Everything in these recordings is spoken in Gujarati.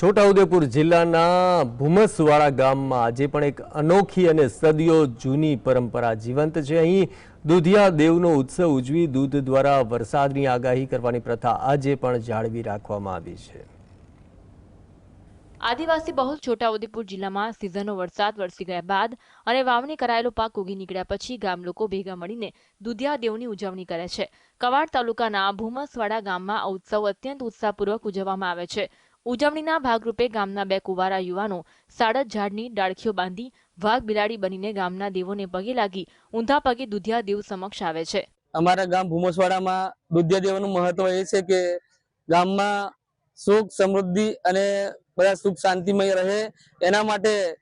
છોટાઉદેપુર જિલ્લાના ભૂમસવાડા ગામમાં આજે પણ એક અનોખી અને સદીઓ જૂની પરંપરા જીવંત છે. અહીં દૂધિયા દેવનો ઉત્સવ ઉજવી દૂધ દ્વારા વરસાદની આગાહી કરવાની પ્રથા આજે પણ જાળવી રાખવામાં આવી છે. આદિવાસી બહુલ છોટાઉદેપુર જિલ્લામાં સિઝનનો વરસાદ વરસી ગયા બાદ અને વાવણી કરાયેલો પાક ઉગી નીકળ્યા પછી ગામ લોકો ભેગા મળીને દુધિયા દેવની ઉજવણી કરે છે. કવાડ તાલુકાના ભૂમસવાડા ગામમાં આ ઉત્સવ અત્યંત ઉત્સાહપૂર્વક ઉજવવામાં આવે છે. ઉજવણીના ભાગરૂપે ગામના બે કુવારા યુવાનો સાડત ઝાડની ડાળખીઓ બાંધી વાઘ બિલાડી બનીને ગામના દેવોને પગે લાગી ઊંધા પગે દુધિયા દેવ સમક્ષ આવે છે. અમારા ગામ ભૂમસવાડામાં દુધિયા દેવનું મહત્વ એ છે કે ગામમાં સુખ, સમૃદ્ધિ અને બધા સુખ શાંતિમય રહે. એના માટે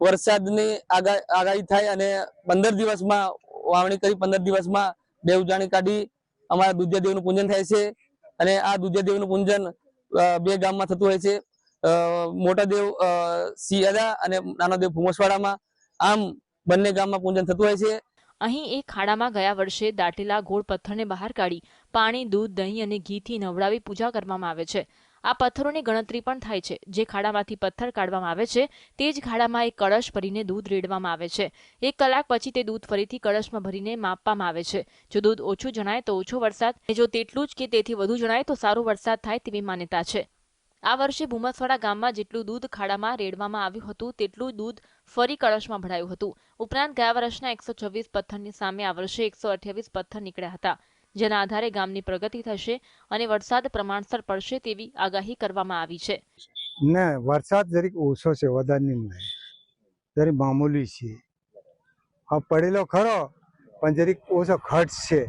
વરસાદની આગા- આગાહી થાય અને પંદર દિવસમાં, વાવણી કરી પંદર દિવસમાં દેવ જાણી કાઢી અમારા દુધિયા દેવનું પૂજન થાય છે. અને આ દુધિયા દેવનું પૂજન બે ગામમાં થતું હોય છે. અ, મોટા દેવ અ, સિયાદા અને નાનો દેવ ભૂમસવાડામાં. આમ બંને ગામમાં પૂજન થતું હોય છે. અહીં એક ખાડામાં ગયા વર્ષે દાટેલા ગોળ પથ્થરને બહાર કાઢી પાણી દૂધ દહીં અને ઘીથી નવડાવી પૂજા કરવામાં આવે છે. આ પથ્થરોની ગણતરી પણ થાય છે. જે ખાડામાંથી પથ્થર કાઢવામાં આવે છે, તે જ ખાડામાં એક કળશ ભરીને દૂધ રેડવામાં આવે છે. એક કલાક પછી તે દૂધ ફરીથી કળશમાં ભરીને માપવામાં આવે છે. જો દૂધ ઓછું જણાય તો ઓછો વરસાદ જો તેટલું જ કે તેથી વધુ જણાય તો સારો વરસાદ થાય તેવી માન્યતા છે. આ વર્ષે ભૂમસવાડા ગામમાં જેટલું દૂધ ખાડામાં રેડવામાં આવ્યું હતું, તેટલું દૂધ ફરી કળશમાં ભરાયું હતું. ઉપરાંત ગયા વર્ષના એકસો છવ્વીસ પથ્થરની સામે આ વર્ષે એકસો અઠ્યાવીસ પથ્થર નીકળ્યા હતા. જેના આધારે ગામની પ્રગતિ થશે અને વરસાદ પ્રમાણસર પડશે તેવી આગાહી કરવામાં આવી છે. ને વરસાદ જરીક ઓછો છે, વધારે નહીં જરી મામૂલી છે. હા પડેલો ખરો, પણ જરીક ઓછો ખર્ચ છે.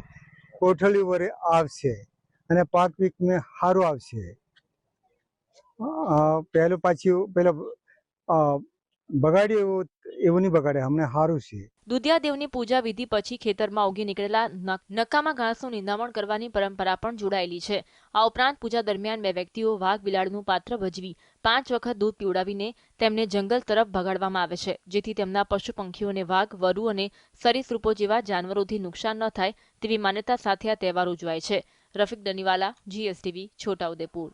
કોઠળી વરે આવશે અને પાક પીકને સારું આવશે. પહેલું પાછું, પેલો બગાડ્યું એવું નહીં બગાડે, અમને સારું છે. દુધિયા દેવની પૂજા વિધિ પછી ખેતરમાં ઉગી નીકળેલા નક- નકામા ઘાસનું નિંદામણ કરવાની પરંપરા પણ જોડાયેલી છે. આ ઉપરાંત પૂજા દરમિયાન બે વ્યક્તિઓ વાઘ બિલાડનું પાત્ર ભજવી, પાંચ વખત દૂધ પીવડાવીને તેમને જંગલ તરફ ભગાડવામાં આવે છે, જેથી તેમના પશુ પંખીઓને વાઘ, વરુ અને સરીસૃપો જેવા જાનવરોથી નુકસાન ન થાય તેવી માન્યતા સાથે આ તહેવાર ઉજવાય છે. રફીક દનીવાલા, જીએસટીવી છોટાઉદેપુર